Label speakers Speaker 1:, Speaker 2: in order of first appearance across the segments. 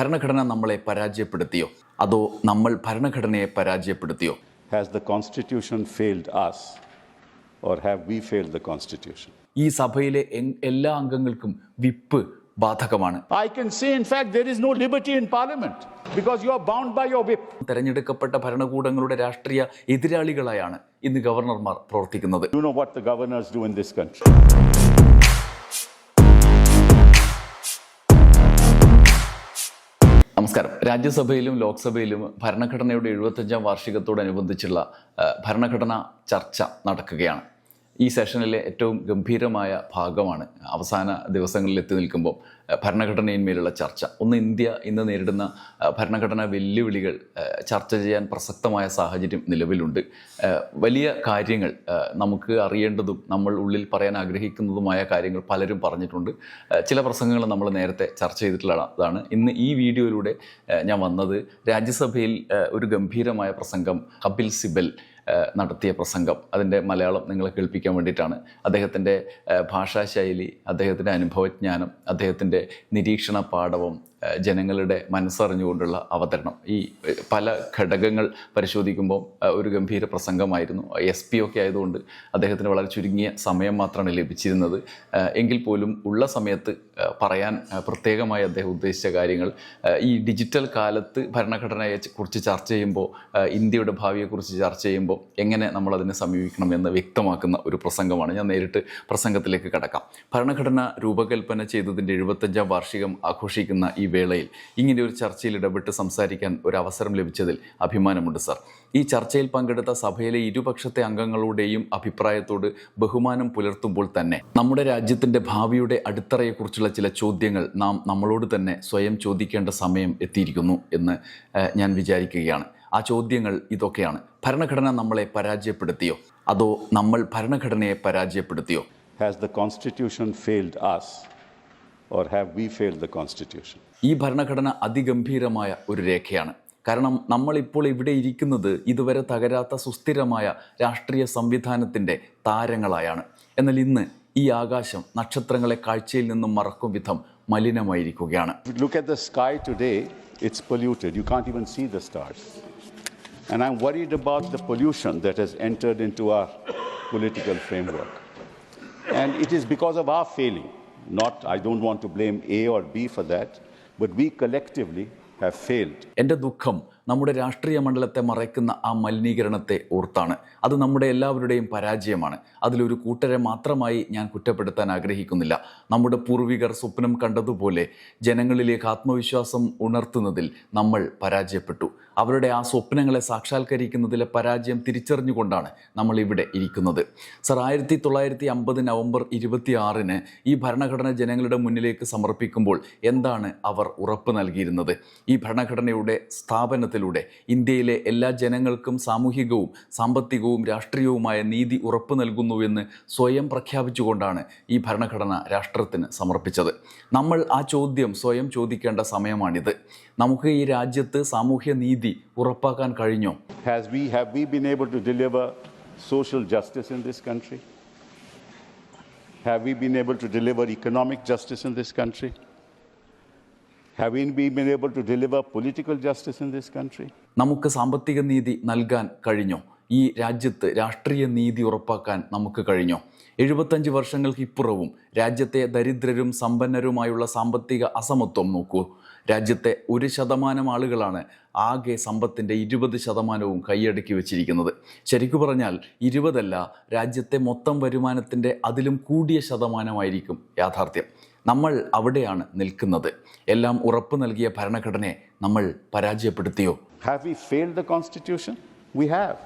Speaker 1: ഭരണഘടന നമ്മളെ പരാജയപ്പെടുത്തിയോ അതോ നമ്മൾ ഭരണഘടനയെ പരാജയപ്പെടുത്തിയോ
Speaker 2: Has the Constitution failed us, or have we failed the Constitution?
Speaker 1: ഈ സഭയിലെ എല്ലാ അംഗങ്ങൾക്കും വിപ്പ് ബാധകമാണ്
Speaker 2: I can say, in fact, there is no liberty in Parliament because you are bound by your whip.
Speaker 1: തെരഞ്ഞെടുക്കപ്പെട്ട ഭരണകൂടങ്ങളുടെ രാഷ്ട്രീയ എതിരാളികളായാണ് ഇന്ന് ഗവർണർമാർ പ്രവർത്തിക്കുന്നത്
Speaker 2: You know what the governors do in this country.
Speaker 1: നമസ്കാരം. രാജ്യസഭയിലും ലോക്സഭയിലും ഭരണഘടനയുടെ എഴുപത്തഞ്ചാം വാർഷികത്തോടനുബന്ധിച്ചുള്ള ഭരണഘടനാ ചർച്ച നടക്കുകയാണ്. ഈ സെഷനിലെ ഏറ്റവും ഗംഭീരമായ ഭാഗമാണ് അവസാന ദിവസങ്ങളിൽ എത്തി നിൽക്കുമ്പോൾ ഭരണഘടനയിന്മേലുള്ള ചർച്ച. ഒന്ന് ഇന്ത്യ ഇന്ന് നേരിടുന്ന ഭരണഘടനാ വെല്ലുവിളികൾ ചർച്ച ചെയ്യാൻ പ്രസക്തമായ സാഹചര്യം നിലവിലുണ്ട്. വലിയ കാര്യങ്ങൾ നമുക്ക് അറിയേണ്ടതും നമ്മൾ ഉള്ളിൽ പറയാൻ ആഗ്രഹിക്കുന്നതുമായ കാര്യങ്ങൾ പലരും പറഞ്ഞിട്ടുണ്ട്. ചില പ്രസംഗങ്ങൾ നമ്മൾ നേരത്തെ ചർച്ച ചെയ്തിട്ടുള്ളതാണ് ഇന്ന് ഈ വീഡിയോയിലൂടെ ഞാൻ വന്നത് രാജ്യസഭയിൽ ഒരു ഗംഭീരമായ പ്രസംഗം കപിൽ സിബൽ നടത്തിയ പ്രസംഗം. അതിന്റെ മലയാളം നിങ്ങളെ കേൾപ്പിക്കാൻ വേണ്ടിയിട്ടാണ്. അദ്ദേഹത്തിന്റെ ഭാഷാശൈലി അദ്ദേഹത്തിന്റെ അനുഭവജ്ഞാനം അദ്ദേഹത്തിന്റെ നിരീക്ഷണ പാഠവും ജനങ്ങളുടെ മനസ്സറിഞ്ഞുകൊണ്ടുള്ള അവതരണം. ഈ പല ഘടകങ്ങൾ പരിശോധിക്കുമ്പോൾ ഒരു ഗംഭീര പ്രസംഗമായിരുന്നു. എസ് പി ഒക്കെ ആയതുകൊണ്ട് അദ്ദേഹത്തിന് വളരെ ചുരുങ്ങിയ സമയം മാത്രമാണ് ലഭിച്ചിരുന്നത്. എങ്കിൽ പോലും ഉള്ള സമയത്ത് പറയാൻ പ്രത്യേകമായി അദ്ദേഹം ഉദ്ദേശിച്ച കാര്യങ്ങൾ ഈ ഡിജിറ്റൽ കാലത്ത് ഭരണഘടനയെ കുറിച്ച് ചർച്ച ചെയ്യുമ്പോൾ ഇന്ത്യയുടെ ഭാവിയെക്കുറിച്ച് ചർച്ച ചെയ്യുമ്പോൾ എങ്ങനെ നമ്മൾ അതിനെ സമീപിക്കണം എന്ന് വ്യക്തമാക്കുന്ന ഒരു പ്രസംഗമാണ്. ഞാൻ നേരിട്ട് പ്രസംഗത്തിലേക്ക് കടക്കാം. ഭരണഘടന രൂപകൽപ്പന ചെയ്തതിന്റെ എഴുപത്തഞ്ചാം വാർഷികം ആഘോഷിക്കുന്ന ഈ വേളയിൽ ഇങ്ങനെ ഒരു ചർച്ചയിൽ ഇടപെട്ട് സംസാരിക്കാൻ ഒരു അവസരം ലഭിച്ചതിൽ അഭിമാനമുണ്ട് സർ. ഈ ചർച്ചയിൽ പങ്കെടുത്ത സഭയിലെ ഇരുപക്ഷത്തെ അംഗങ്ങളുടെയും അഭിപ്രായത്തോട് ബഹുമാനം പുലർത്തുമ്പോൾ തന്നെ നമ്മുടെ രാജ്യത്തിന്റെ ഭാവിയുടെ അടിത്തറയെക്കുറിച്ചുള്ള ചില ചോദ്യങ്ങൾ നാം നമ്മളോട് തന്നെ സ്വയം ചോദിക്കേണ്ട സമയം എത്തിയിരിക്കുന്നു എന്ന് ഞാൻ വിചാരിക്കുകയാണ്. ആ ചോദ്യങ്ങൾ ഇതൊക്കെയാണ്. ഭരണഘടന നമ്മളെ പരാജയപ്പെടുത്തിയോ? അതോ നമ്മൾ ഭരണഘടനയെ പരാജയപ്പെടുത്തിയോ?
Speaker 2: Has the constitution failed us, or have we failed the Constitution?
Speaker 1: ഈ ഭരണഘടന അതിഗംഭീരമായ ഒരു രേഖയാണ് കാരണം നമ്മളിപ്പോൾ ഇവിടെ ഇരിക്കുന്നത് ഇതുവരെ തകരാത്ത സുസ്ഥിരമായ രാഷ്ട്രീയ സംവിധാനത്തിന്റെ താരങ്ങളായാണ് എന്നാൽ ഇന്ന് ഈ ആകാശം നക്ഷത്രങ്ങളെ കാഴ്ചയിൽ നിന്നും മറക്കും വിധം മലിനമായിരിക്കുകയാണ്
Speaker 2: If you look at the sky today, it's polluted. You can't even see the stars. And I'm worried about the pollution that has entered into our political framework. And it is because of our failing. Not, I don't want to blame A or B for that, but we collectively have failed.
Speaker 1: എൻ്റെ ദുഃഖം നമ്മുടെ രാഷ്ട്രീയ മണ്ഡലത്തെ മറയ്ക്കുന്ന ആ മലിനീകരണത്തെ ഓർത്താണ്. അത് നമ്മുടെ എല്ലാവരുടെയും പരാജയമാണ്. അതിലൊരു കൂട്ടരെ മാത്രമായി ഞാൻ കുറ്റപ്പെടുത്താൻ ആഗ്രഹിക്കുന്നില്ല. നമ്മുടെ പൂർവികർ സ്വപ്നം കണ്ടതുപോലെ ജനങ്ങളിലേക്ക് ആത്മവിശ്വാസം ഉണർത്തുന്നതിൽ നമ്മൾ പരാജയപ്പെട്ടു. അവരുടെ ആ സ്വപ്നങ്ങളെ സാക്ഷാത്കരിക്കുന്നതിലെ പരാജയം തിരിച്ചറിഞ്ഞുകൊണ്ടാണ് നമ്മൾ ഇവിടെ ഇരിക്കുന്നത്. സർ ആയിരത്തി തൊള്ളായിരത്തി അമ്പത് നവംബർ ഇരുപത്തി ആറിന് ഈ ഭരണഘടന ജനങ്ങളുടെ മുന്നിലേക്ക് സമർപ്പിക്കുമ്പോൾ എന്താണ് അവർ ഉറപ്പ് നൽകിയിരുന്നത്? ഈ ഭരണഘടനയുടെ സ്ഥാപനത്തിലൂടെ ഇന്ത്യയിലെ എല്ലാ ജനങ്ങൾക്കും സാമൂഹികവും സാമ്പത്തികവും രാഷ്ട്രീയവുമായ നീതി ഉറപ്പു നൽകുന്നുവെന്ന് സ്വയം പ്രഖ്യാപിച്ചുകൊണ്ടാണ് ഈ ഭരണഘടന രാഷ്ട്രത്തിന് സമർപ്പിച്ചത് നമ്മൾ ആ ചോദ്യം സ്വയം ചോദിക്കേണ്ട സമയമാണിത് നമുക്ക് ഈ രാജ്യത്ത് സാമൂഹ്യ നീതി ഉറപ്പാക്കാൻ കഴിഞ്ഞോ
Speaker 2: has we have we been able to deliver social justice in this country? Have we been able to deliver economic justice in this country? Have to deliver political justice in this country?
Speaker 1: നമുക്ക് സാമ്പത്തിക നീതി നൽകാൻ കഴിഞ്ഞോ? ഈ രാജ്യത്ത് രാഷ്ട്രീയ നീതി ഉറപ്പാക്കാൻ നമുക്ക് കഴിഞ്ഞോ? എഴുപത്തഞ്ച് വർഷങ്ങൾക്ക് ഇപ്പുറവും രാജ്യത്തെ ദരിദ്രരും സമ്പന്നരുമായുള്ള സാമ്പത്തിക അസമത്വം നോക്കൂ. രാജ്യത്തെ ഒരു ശതമാനം ആളുകളാണ് ആകെ സമ്പത്തിന്റെ ഇരുപത് ശതമാനവും കൈയടക്കി വെച്ചിരിക്കുന്നത്. ശരിക്കു പറഞ്ഞാൽ ഇരുപതല്ല രാജ്യത്തെ മൊത്തം വരുമാനത്തിന്റെ അതിലും കൂടിയ ശതമാനമായിരിക്കും യാഥാർത്ഥ്യം. നമ്മൾ അവിടെയാണ് നിൽക്കുന്നത് എല്ലാം ഉറപ്പ് നൽകിയ ഭരണഘടനയെ നമ്മൾ പരാജയപ്പെടുത്തിയോ
Speaker 2: Have we failed the Constitution? We have.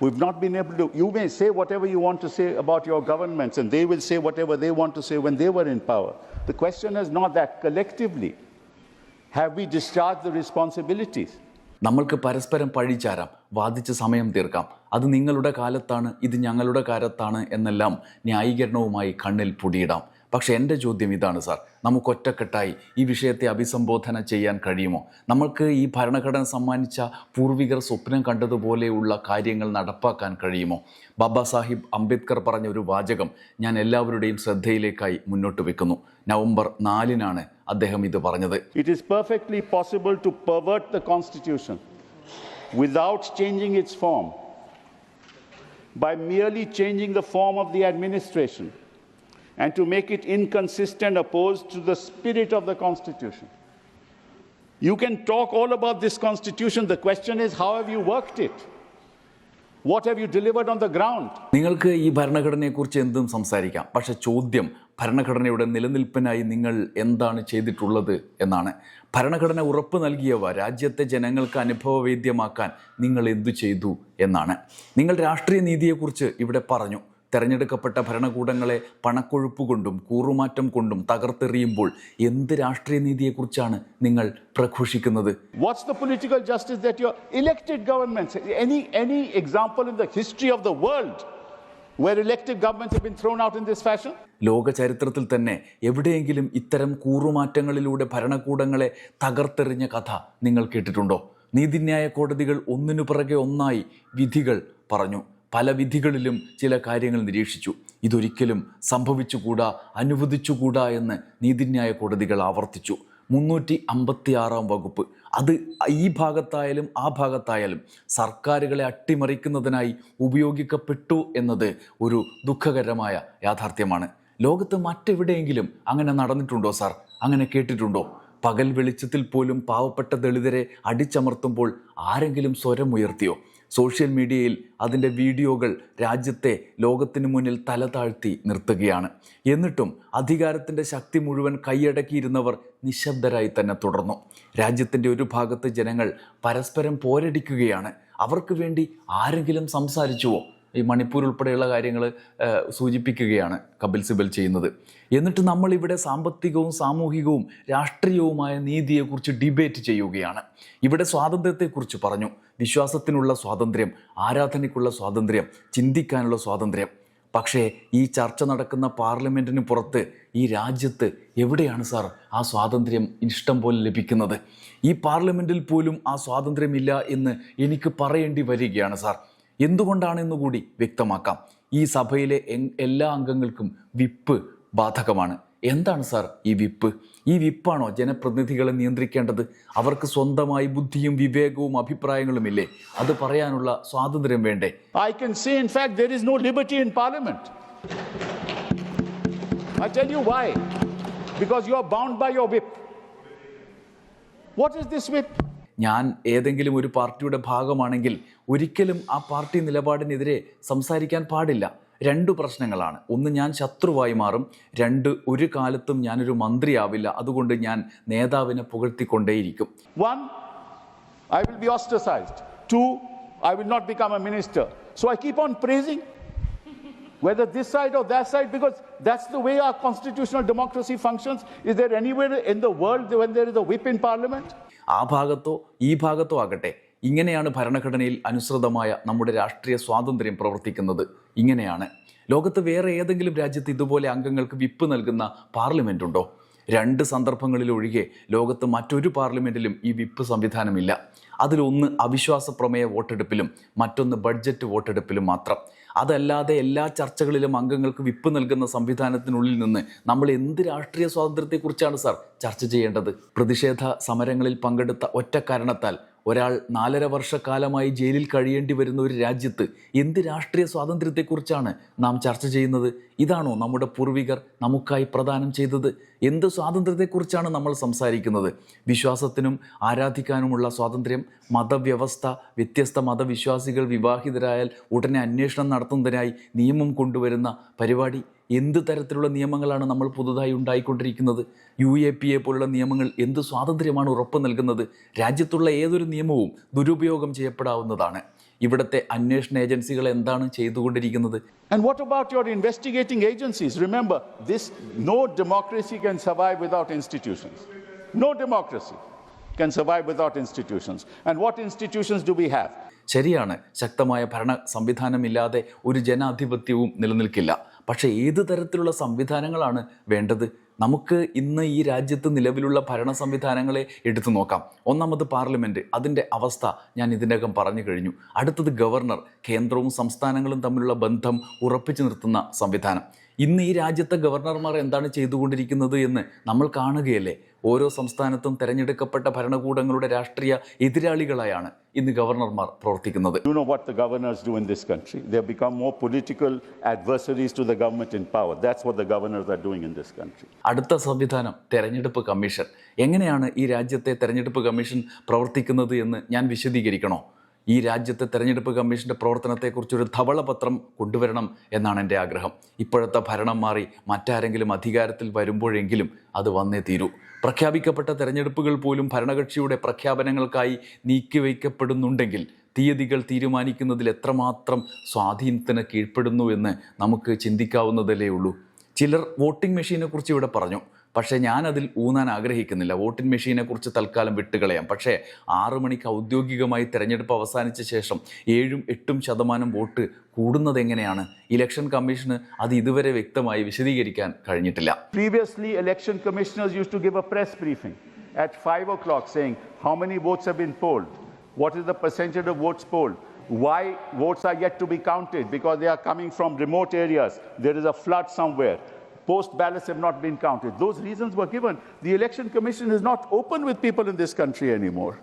Speaker 2: We've not been able to. You may say whatever you want to say about your governments, and they will say whatever they want to say when they were in power. The question is not that collectively. Have we discharged the responsibilities?
Speaker 1: നമ്മൾക്ക് പരസ്പരം പഴിചാരാം വാദിച്ച് സമയം തീർക്കാം അത് നിങ്ങളുടെ കാലത്താണ് ഇത് ഞങ്ങളുടെ കാലത്താണ് എന്നെല്ലാം ന്യായീകരണവുമായി കണ്ണിൽ പൊടിയിടാം പക്ഷേ എന്റെ ചോദ്യം ഇതാണ് സാർ. നമുക്ക് ഒറ്റക്കെട്ടായി ഈ വിഷയത്തെ അഭിസംബോധന ചെയ്യാൻ കഴിയുമോ? നമ്മൾക്ക് ഈ ഭരണഘടന സമ്മാനിച്ച പൂർവികർ സ്വപ്നം കണ്ടതുപോലെയുള്ള കാര്യങ്ങൾ നടപ്പാക്കാൻ കഴിയുമോ? ബാബാ സാഹിബ് അംബേദ്കർ പറഞ്ഞ ഒരു വാചകം ഞാൻ എല്ലാവരുടെയും ശ്രദ്ധയിലേക്കായി മുന്നോട്ട് വെക്കുന്നു. നവംബർ നാലിനാണ് അദ്ദേഹം ഇത് പറഞ്ഞത്.
Speaker 2: It is perfectly possible to pervert the constitution without changing its form by merely changing the form of the administration and to make it inconsistent opposed to the spirit of the Constitution. You can talk all about this Constitution. The question is, how have you worked it? What have you delivered on the ground?
Speaker 1: നിങ്ങൾക്ക് ഈ ഭരണഘടനയെക്കുറിച്ച് എന്തും സംസാരിക്കാം പക്ഷേ ചോദ്യം ഭരണഘടനയുടെ നിലനിൽപ്പിനായി നിങ്ങൾ എന്താണ് ചെയ്തിട്ടുള്ളത് എന്നാണ് ഭരണഘടന ഉറപ്പ് നൽകിയവ രാജ്യത്തെ ജനങ്ങൾക്ക് അനുഭവവേദ്യമാക്കാൻ നിങ്ങൾ എന്തു ചെയ്തു എന്നാണ് നിങ്ങൾ രാഷ്ട്രീയ നീതിയെക്കുറിച്ച് ഇവിടെ പറഞ്ഞു തെരഞ്ഞെടുക്കപ്പെട്ട ഭരണകൂടങ്ങളെ പണക്കൊഴുപ്പ് കൊണ്ടും കൂറുമാറ്റം കൊണ്ടും തകർത്തെറിയുമ്പോൾ എന്ത് രാഷ്ട്രീയ നീതിയെക്കുറിച്ചാണ് നിങ്ങൾ പ്രഘോഷിക്കുന്നത്?
Speaker 2: Political justice that your elected governments any any example in the history of the world where elected governments have been thrown out in this fashion?
Speaker 1: ലോക ചരിത്രത്തിൽ തന്നെ എവിടെയെങ്കിലും ഇത്തരം കൂറുമാറ്റങ്ങളിലൂടെ ഭരണകൂടങ്ങളെ തകർത്തെറിഞ്ഞ കഥ നിങ്ങൾ കേട്ടിട്ടുണ്ടോ? നീതിന്യായ കോടതികൾ ഒന്നിനു പിറകെ ഒന്നായി വിധികൾ പറഞ്ഞു. പല വിധികളിലും ചില കാര്യങ്ങൾ നിരീക്ഷിച്ചു. ഇതൊരിക്കലും സംഭവിച്ചുകൂടാ അനുവദിച്ചുകൂടാ എന്ന് നീതിന്യായ കോടതികൾ ആവർത്തിച്ചു. മുന്നൂറ്റി അമ്പത്തി ആറാം വകുപ്പ്. അത് ഈ ഭാഗത്തായാലും ആ ഭാഗത്തായാലും സർക്കാരുകളെ അട്ടിമറിക്കുന്നതിനായി ഉപയോഗിക്കപ്പെട്ടു എന്നത് ഒരു ദുഃഖകരമായ യാഥാർത്ഥ്യമാണ്. ലോകത്ത് മറ്റെവിടെയെങ്കിലും അങ്ങനെ നടന്നിട്ടുണ്ടോ സാർ? അങ്ങനെ കേട്ടിട്ടുണ്ടോ? പകൽ വെളിച്ചത്തിൽ പോലും പാവപ്പെട്ട ദളിതരെ അടിച്ചമർത്തുമ്പോൾ ആരെങ്കിലും സ്വരമുയർത്തിയോ? സോഷ്യൽ മീഡിയയിൽ അതിന്റെ വീഡിയോകൾ രാജ്യത്തെ ലോകത്തിന് മുന്നിൽ തല താഴ്ത്തി നിർത്തുകയാണ്. എന്നിട്ടും അധികാരത്തിന്റെ ശക്തി മുഴുവൻ കൈയടക്കിയിരുന്നവർ നിശബ്ദരായി തന്നെ തുടർന്നു. രാജ്യത്തിന്റെ ഒരു ഭാഗത്ത് ജനങ്ങൾ പരസ്പരം പോരടിക്കുകയാണ്. അവർക്ക് വേണ്ടി ആരെങ്കിലും സംസാരിച്ചുവോ? ഈ മണിപ്പൂർ ഉൾപ്പെടെയുള്ള കാര്യങ്ങൾ സൂചിപ്പിക്കുകയാണ് കപിൽ സിബൽ ചെയ്യുന്നത്. എന്നിട്ട് നമ്മൾ ഇവിടെ സാമ്പത്തികവും സാമൂഹികവും രാഷ്ട്രീയവുമായ നീതിയെക്കുറിച്ച് ഡിബേറ്റ് ചെയ്യുകയാണ്. ഇവിടെ സ്വാതന്ത്ര്യത്തെക്കുറിച്ച് പറഞ്ഞു. വിശ്വാസത്തിനുള്ള സ്വാതന്ത്ര്യം ആരാധനയ്ക്കുള്ള സ്വാതന്ത്ര്യം ചിന്തിക്കാനുള്ള സ്വാതന്ത്ര്യം. പക്ഷേ ഈ ചർച്ച നടക്കുന്ന പാർലമെന്റിന് പുറത്ത് ഈ രാജ്യത്ത് എവിടെയാണ് സാർ ആ സ്വാതന്ത്ര്യം ഇഷ്ടം പോലെ ലഭിക്കുന്നത്? ഈ പാർലമെന്റിൽ പോലും ആ സ്വാതന്ത്ര്യമില്ല എന്ന് എനിക്ക് പറയേണ്ടി വരികയാണ് സാർ. എന്തുകൊണ്ടാണെന്ന് കൂടി വ്യക്തമാക്കാം ഈ സഭയിലെ എല്ലാ അംഗങ്ങൾക്കും വിപ്പ് ബാധകമാണ് എന്താണ് സാർ ഈ വിപ്പ് ഈ വിപ്പാണോ ജനപ്രതിനിധികളെ നിയന്ത്രിക്കേണ്ടത് അവർക്ക് സ്വന്തമായി ബുദ്ധിയും വിവേകവും അഭിപ്രായങ്ങളും ഇല്ലേ അത് പറയാനുള്ള സ്വാതന്ത്ര്യം വേണ്ടേ
Speaker 2: I can say, in fact there is no liberty in Parliament. I tell you why. Because you are bound by your whip. What is this whip?
Speaker 1: ഞാൻ ഏതെങ്കിലും ഒരു പാർട്ടിയുടെ ഭാഗമാണെങ്കിൽ ഒരിക്കലും ആ പാർട്ടി നിലപാടിനെതിരെ സംസാരിക്കാൻ പാടില്ല. രണ്ട് പ്രശ്നങ്ങളാണ്. ഒന്ന് ഞാൻ ശത്രുവായി മാറും. രണ്ട് ഒരു കാലത്തും ഞാനൊരു മന്ത്രിയാവില്ല. അതുകൊണ്ട് ഞാൻ നേതാവിനെ പുകഴ്ത്തിക്കൊണ്ടേയിരിക്കും.
Speaker 2: I will be ostracised too I will not become a minister so I keep on praising whether this side or that side because that's the way our constitutional democracy functions is there anywhere in the world when there is a whip in parliament
Speaker 1: ആ ഭാഗത്തോ ഈ ഭാഗത്തോ ആകട്ടെ. ഇങ്ങനെയാണ് ഭരണഘടനയിൽ അനുസൃതമായ നമ്മുടെ രാഷ്ട്രീയ സ്വാതന്ത്ര്യം പ്രവർത്തിക്കുന്നത്. ഇങ്ങനെയാണ്. ലോകത്ത് വേറെ ഏതെങ്കിലും രാജ്യത്ത് ഇതുപോലെ അംഗങ്ങൾക്ക് വിപ്പ് നൽകുന്ന പാർലമെന്റ് ഉണ്ടോ രണ്ട് സന്ദർഭങ്ങളിലൊഴികെ ലോകത്ത് മറ്റൊരു പാർലമെന്റിലും ഈ വിപ്പ് സംവിധാനമില്ല. അതിലൊന്ന് അവിശ്വാസ പ്രമേയ വോട്ടെടുപ്പിലും മറ്റൊന്ന് ബഡ്ജറ്റ് വോട്ടെടുപ്പിലും മാത്രം. അതല്ലാതെ എല്ലാ ചർച്ചകളിലും അംഗങ്ങൾക്ക് വിപ്പ് നൽകുന്ന സംവിധാനത്തിനുള്ളിൽ നിന്ന് നമ്മൾ എന്ത് രാഷ്ട്രീയ സ്വാതന്ത്ര്യത്തെക്കുറിച്ചാണ് സാർ ചർച്ച ചെയ്യേണ്ടത്? പ്രതിഷേധ സമരങ്ങളിൽ പങ്കെടുത്ത ഒറ്റ കാരണത്താൽ ഒരാൾ നാലര വർഷക്കാലമായി ജയിലിൽ കഴിയേണ്ടി വരുന്ന ഒരു രാജ്യത്ത് എന്ത് രാഷ്ട്രീയ സ്വാതന്ത്ര്യത്തെക്കുറിച്ചാണ് നാം ചർച്ച ചെയ്യുന്നത്? ഇതാണോ നമ്മുടെ പൂർവികർ നമുക്കായി പ്രദാനം ചെയ്തത്? എന്ത് സ്വാതന്ത്ര്യത്തെക്കുറിച്ചാണ് നമ്മൾ സംസാരിക്കുന്നത്? വിശ്വാസത്തിനും ആരാധിക്കാനുമുള്ള സ്വാതന്ത്ര്യം മതവ്യവസ്ഥ വ്യത്യസ്ത മതവിശ്വാസികൾ വിവാഹിതരായാൽ ഉടനെ അന്വേഷണം നടത്തുന്നതിനായി നിയമം കൊണ്ടുവരുന്ന പരിപാടി എന്ത് തരത്തിലുള്ള നിയമങ്ങളാണ് നമ്മൾ പുതുതായി ഉണ്ടായിക്കൊണ്ടിരിക്കുന്നത് യു എ പി എ പോലുള്ള നിയമങ്ങൾ എന്ത് സ്വാതന്ത്ര്യമാണ് ഉറപ്പ് നൽകുന്നത് രാജ്യത്തുള്ള ഏതൊരു നിയമവും ദുരുപയോഗം ചെയ്യപ്പെടാവുന്നതാണ് ഇവിടുത്തെ അന്വേഷണ ഏജൻസികൾ എന്താണ് ചെയ്തുകൊണ്ടിരിക്കുന്നത്
Speaker 2: And what about your investigating agencies? Remember, this no democracy can survive without institutions. No democracy can survive without institutions. And what institutions do we have?
Speaker 1: ശരിയാണ് ശക്തമായ ഭരണ സംവിധാനമില്ലാതെ ഒരു ജനാധിപത്യവും നിലനിൽക്കില്ല പക്ഷേ ഏത് തരത്തിലുള്ള സംവിധാനങ്ങളാണ് വേണ്ടത്? നമുക്ക് ഇന്ന് ഈ രാജ്യത്ത് നിലവിലുള്ള ഭരണ സംവിധാനങ്ങളെ എടുത്തു നോക്കാം. ഒന്നാമത് പാർലമെന്റ് അതിന്റെ അവസ്ഥ ഞാൻ ഇതിനകം പറഞ്ഞു കഴിഞ്ഞു. അടുത്തത് ഗവർണർ. കേന്ദ്രവും സംസ്ഥാനങ്ങളും തമ്മിലുള്ള ബന്ധം ഉറപ്പിച്ചു നിർത്തുന്ന സംവിധാനം. ഇന്ന് ഈ രാജ്യത്തെ ഗവർണർമാർ എന്താണ് ചെയ്തുകൊണ്ടിരിക്കുന്നത് എന്ന് നമ്മൾ കാണുകയല്ലേ ഓരോ സംസ്ഥാനത്തും തെരഞ്ഞെടുക്കപ്പെട്ട ഭരണകൂടങ്ങളുടെ രാഷ്ട്രീയ എതിരാളികളായാണ് ഇന്ന് ഗവർണർമാർ പ്രവർത്തിക്കുന്നത്
Speaker 2: you know what the governors do in this country? They've become more political adversaries to the government in power. That's what the governors are doing in this country.
Speaker 1: അടുത്ത സംവിധാനം തെരഞ്ഞെടുപ്പ് കമ്മീഷൻ എങ്ങനെയാണ് ഈ രാജ്യത്തെ തെരഞ്ഞെടുപ്പ് കമ്മീഷൻ പ്രവർത്തിക്കുന്നത് എന്ന് ഞാൻ വിശദീകരിക്കണോ ഈ രാജ്യത്തെ തെരഞ്ഞെടുപ്പ് കമ്മീഷന്റെ പ്രവർത്തനത്തെക്കുറിച്ചൊരു ധവളപത്രം കൊണ്ടുവരണം എന്നാണ് എന്റെ ആഗ്രഹം. ഇപ്പോഴത്തെ ഭരണം മാറി മറ്റാരെങ്കിലും അധികാരത്തിൽ വരുമ്പോഴെങ്കിലും അത് വന്നേ തീരൂ. പ്രഖ്യാപിക്കപ്പെട്ട തെരഞ്ഞെടുപ്പുകൾ പോലും ഭരണകക്ഷിയുടെ പ്രഖ്യാപനങ്ങൾക്കായി നീക്കിവയ്ക്കപ്പെടുന്നുണ്ടെങ്കിൽ തീയതികൾ തീരുമാനിക്കുന്നതിൽ എത്രമാത്രം സ്വാധീനത്തിന് കീഴ്പ്പെടുന്നു എന്ന് നമുക്ക് ചിന്തിക്കാവുന്നതല്ലേ ഉള്ളൂ. ചിലർ വോട്ടിംഗ് മെഷീനെക്കുറിച്ച് ഇവിടെ പറഞ്ഞു. പക്ഷേ ഞാനതിൽ ഊന്നാൻ ആഗ്രഹിക്കുന്നില്ല. വോട്ടിംഗ് മെഷീനെക്കുറിച്ച് തൽക്കാലം വിട്ടുകളയാം. പക്ഷേ ആറു മണിക്ക് ഔദ്യോഗികമായി തെരഞ്ഞെടുപ്പ് അവസാനിച്ച ശേഷം ഏഴും എട്ടും ശതമാനം വോട്ട് കൂടുന്നത് എങ്ങനെയാണ്? ഇലക്ഷൻ കമ്മീഷന് അത് ഇതുവരെ വ്യക്തമായി വിശദീകരിക്കാൻ കഴിഞ്ഞിട്ടില്ല.
Speaker 2: Previously election commissioners use to give a press briefing at five clock saying how many votes have been polled what is the percentage of votes polled why votes are yet to be counted because they are coming from remote areas there is a flood somewhere Post ballots have not been counted. Those reasons were given. The election commission is not open with people in this country anymore.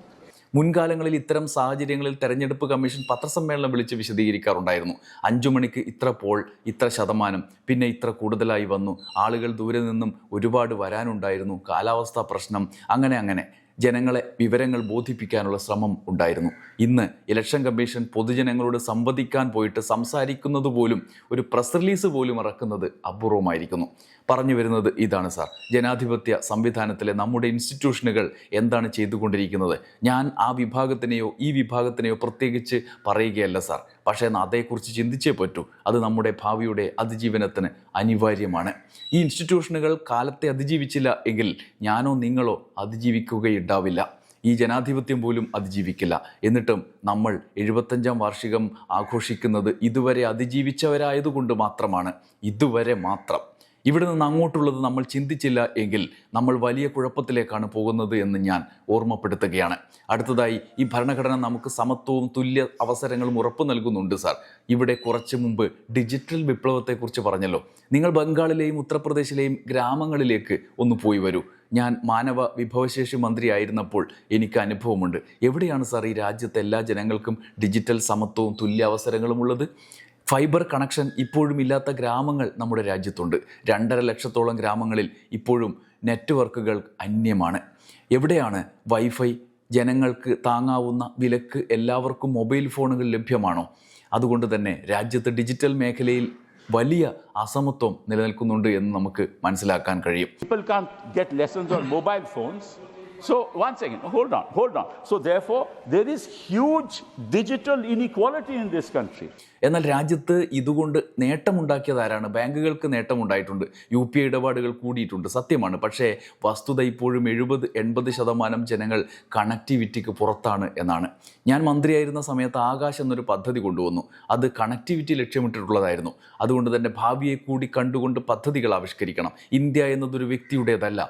Speaker 1: മുൻകാലങ്ങളിൽ ഇത്തരം സാഹചര്യങ്ങളിൽ തെരഞ്ഞെടുപ്പ് commission പത്രസമ്മേളനം വിളിച്ച് വിശദീകരിക്കാറുണ്ടായിരുന്നു അഞ്ചു മണിക്ക് ഇത്ര Paul ഇത്ര ശതമാനം പിന്നെ ഇത്ര കൂടുതലായി വന്നു ആളുകൾ ദൂരെ നിന്നും ഒരുപാട് വരാനുണ്ടായിരുന്നു കാലാവസ്ഥാ പ്രശ്നം അങ്ങനെ അങ്ങനെ ജനങ്ങളെ വിവരങ്ങൾ ബോധിപ്പിക്കാനുള്ള ശ്രമം ഉണ്ടായിരുന്നു. ഇന്ന് ഇലക്ഷൻ കമ്മീഷൻ പൊതുജനങ്ങളോട് സംവദിക്കാൻ പോയിട്ട് സംസാരിക്കുന്നത് പോലും ഒരു പ്രസ് റിലീസ് പോലും ഇറക്കുന്നത് അപൂർവമായിരിക്കുന്നു. പറഞ്ഞു വരുന്നത് ഇതാണ് സാർ. ജനാധിപത്യ സംവിധാനത്തിലെ നമ്മുടെ ഇൻസ്റ്റിറ്റ്യൂഷനുകൾ എന്താണ് ചെയ്തുകൊണ്ടിരിക്കുന്നത്? ഞാൻ ആ വിഭാഗത്തിനെയോ ഈ വിഭാഗത്തിനെയോ പ്രത്യേകിച്ച് പറയുകയല്ല സാർ. പക്ഷേ അതേക്കുറിച്ച് ചിന്തിച്ചേ പറ്റൂ. അത് നമ്മുടെ ഭാവിയുടെ അതിജീവനത്തിന് അനിവാര്യമാണ്. ഈ ഇൻസ്റ്റിറ്റ്യൂഷനുകൾ കാലത്തെ അതിജീവിച്ചില്ല എങ്കിൽ ഞാനോ നിങ്ങളോ അതിജീവിക്കുകയുണ്ടാവില്ല ഈ ജനാധിപത്യം പോലും അതിജീവിക്കില്ല എന്നിട്ടും നമ്മൾ എഴുപത്തഞ്ചാം വാർഷികം ആഘോഷിക്കുന്നത് ഇതുവരെ അതിജീവിച്ചവരായതുകൊണ്ട് മാത്രമാണ്. ഇതുവരെ മാത്രം. ഇവിടെ നിന്ന് അങ്ങോട്ടുള്ളത് നമ്മൾ ചിന്തിച്ചില്ല എങ്കിൽ നമ്മൾ വലിയ കുഴപ്പത്തിലേക്കാണ് പോകുന്നത് എന്ന് ഞാൻ ഓർമ്മപ്പെടുത്തുകയാണ്. അടുത്തതായി ഈ ഭരണഘടന നമുക്ക് സമത്വവും തുല്യ അവസരങ്ങളും ഉറപ്പു നൽകുന്നുണ്ട് സാർ. ഇവിടെ കുറച്ച് മുമ്പ് ഡിജിറ്റൽ വിപ്ലവത്തെക്കുറിച്ച് പറഞ്ഞല്ലോ. നിങ്ങൾ ബംഗാളിലെയും ഉത്തർപ്രദേശിലെയും ഗ്രാമങ്ങളിലേക്ക് ഒന്ന് പോയി വരൂ. ഞാൻ മാനവ വിഭവശേഷി മന്ത്രിയായിരുന്നപ്പോൾ എനിക്ക് അനുഭവമുണ്ട്. എവിടെയാണ് സാർ ഈ രാജ്യത്തെ എല്ലാ ജനങ്ങൾക്കും ഡിജിറ്റൽ സമത്വവും തുല്യ അവസരങ്ങളും ഉള്ളത്? ഫൈബർ കണക്ഷൻ ഇപ്പോഴും ഇല്ലാത്ത ഗ്രാമങ്ങൾ നമ്മുടെ രാജ്യത്തുണ്ട്. രണ്ടര ലക്ഷത്തോളം ഗ്രാമങ്ങളിൽ ഇപ്പോഴും നെറ്റ്വർക്കുകൾ അന്യമാണ്. എവിടെയാണ് വൈഫൈ ജനങ്ങൾക്ക് താങ്ങാവുന്ന വിലക്ക് എല്ലാവർക്കും മൊബൈൽ ഫോണുകൾ ലഭ്യമാണോ? അതുകൊണ്ട് തന്നെ രാജ്യത്ത് ഡിജിറ്റൽ മേഖലയിൽ വലിയ അസമത്വം നിലനിൽക്കുന്നുണ്ട് എന്ന് നമുക്ക് മനസ്സിലാക്കാൻ കഴിയും.
Speaker 2: So, one second, hold on, hold on. So, therefore, there is huge digital inequality in this country.
Speaker 1: എന്നാൽ രാജ്യത്ത് ഇതുകൊണ്ട് നേട്ടമുണ്ടാക്കിയത് ആരാണ് ബാങ്കുകൾക്ക് നേട്ടമുണ്ടായിട്ടുണ്ട്. യു പി ഐ ഇടപാടുകൾ കൂടിയിട്ടുണ്ട് സത്യമാണ്. പക്ഷേ വസ്തുത ഇപ്പോഴും എഴുപത് എൺപത് ശതമാനം ജനങ്ങൾ കണക്ടിവിറ്റിക്ക് പുറത്താണ് എന്നാണ്. ഞാൻ മന്ത്രിയായിരുന്ന സമയത്ത് ആകാശ് എന്നൊരു പദ്ധതി കൊണ്ടുവന്നു. അത് കണക്ടിവിറ്റി ലക്ഷ്യമിട്ടിട്ടുള്ളതായിരുന്നു. അതുകൊണ്ട് തന്നെ ഭാവിയെ കൂടി കണ്ടുകൊണ്ട് പദ്ധതികൾ ആവിഷ്കരിക്കണം. ഇന്ത്യ എന്നതൊരു വ്യക്തിയുടേതല്ല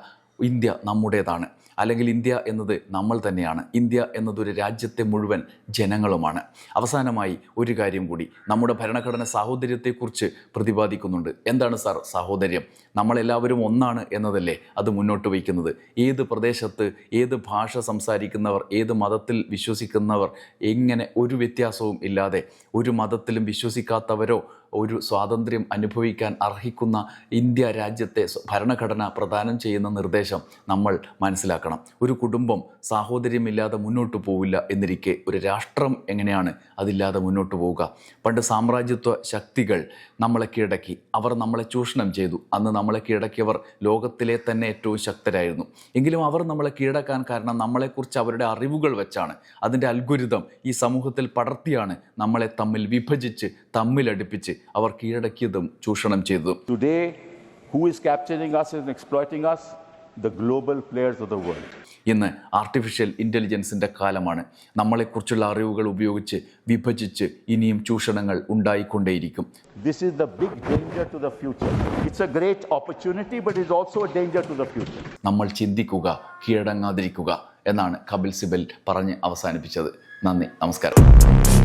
Speaker 1: ഇന്ത്യ നമ്മുടേതാണ്. അല്ലെങ്കിൽ ഇന്ത്യ എന്നത് നമ്മൾ തന്നെയാണ്. ഇന്ത്യ എന്നതൊരു രാജ്യത്തെ മുഴുവൻ ജനങ്ങളുമാണ്. അവസാനമായി ഒരു കാര്യം കൂടി. നമ്മുടെ ഭരണഘടന സാഹോദര്യത്തെക്കുറിച്ച് പ്രതിപാദിക്കുന്നുണ്ട്. എന്താണ് സാർ സാഹോദര്യം? നമ്മളെല്ലാവരും ഒന്നാണ് എന്നതല്ലേ അത് മുന്നോട്ട് വയ്ക്കുന്നത്? ഏത് പ്രദേശത്ത് ഏത് ഭാഷ സംസാരിക്കുന്നവർ ഏത് മതത്തിൽ വിശ്വസിക്കുന്നവർ എങ്ങനെ ഒരു വ്യത്യാസവും ഇല്ലാതെ ഒരു മതത്തിലും വിശ്വസിക്കാത്തവരോ ഒരു സ്വാതന്ത്ര്യം അനുഭവിക്കാൻ അർഹിക്കുന്ന ഇന്ത്യ രാജ്യത്തെ ഭരണഘടന പ്രദാനം ചെയ്യുന്ന നിർദ്ദേശം നമ്മൾ മനസ്സിലാക്കണം. ഒരു കുടുംബം സാഹോദര്യമില്ലാതെ മുന്നോട്ട് പോവില്ല എന്നിരിക്കെ ഒരു രാഷ്ട്രം എങ്ങനെയാണ് അതില്ലാതെ മുന്നോട്ട് പോവുക? പണ്ട് സാമ്രാജ്യത്വ ശക്തികൾ നമ്മളെ കീഴടക്കി. അവർ നമ്മളെ ചൂഷണം ചെയ്തു. അന്ന് നമ്മളെ കീഴടക്കിയവർ ലോകത്തിലെ തന്നെ ഏറ്റവും ശക്തരായിരുന്നു. എങ്കിലും അവർ നമ്മളെ കീഴടക്കാൻ കാരണം നമ്മളെക്കുറിച്ച് അവരുടെ അറിവുകൾ വെച്ചാണ്. അതിന്റെ അൽഗുരിതം ഈ സമൂഹത്തിൽ പടർത്തിയാണ് നമ്മളെ തമ്മിൽ വിഭജിച്ച് തമ്മിലടിപ്പിച്ച് അവർ കീഴടക്കിയതും ചൂഷണം ചെയ്തതും.
Speaker 2: Today who is capturing us and exploiting us? the global players of the world.
Speaker 1: ഇന്ന് ആർട്ടിഫിഷ്യൽ ഇന്റലിജൻസിന്റെ കാലമാണ്. നമ്മളെക്കുറിച്ചുള്ള അറിവുകൾ ഉപയോഗിച്ച് വിഭജിച്ച് ഇനിയും ചൂഷണങ്ങൾ ഉണ്ടായിക്കൊണ്ടേയിരിക്കും.
Speaker 2: This is the big danger to the future it's a great opportunity but is also a danger to the future
Speaker 1: നമ്മൾ ചിന്തിക്കുക കീഴടങ്ങാതിരിക്കുക എന്നാണ് കപിൽ സിബൽ പറഞ്ഞ് അവസാനിപ്പിച്ചത്. നന്ദി നമസ്കാരം.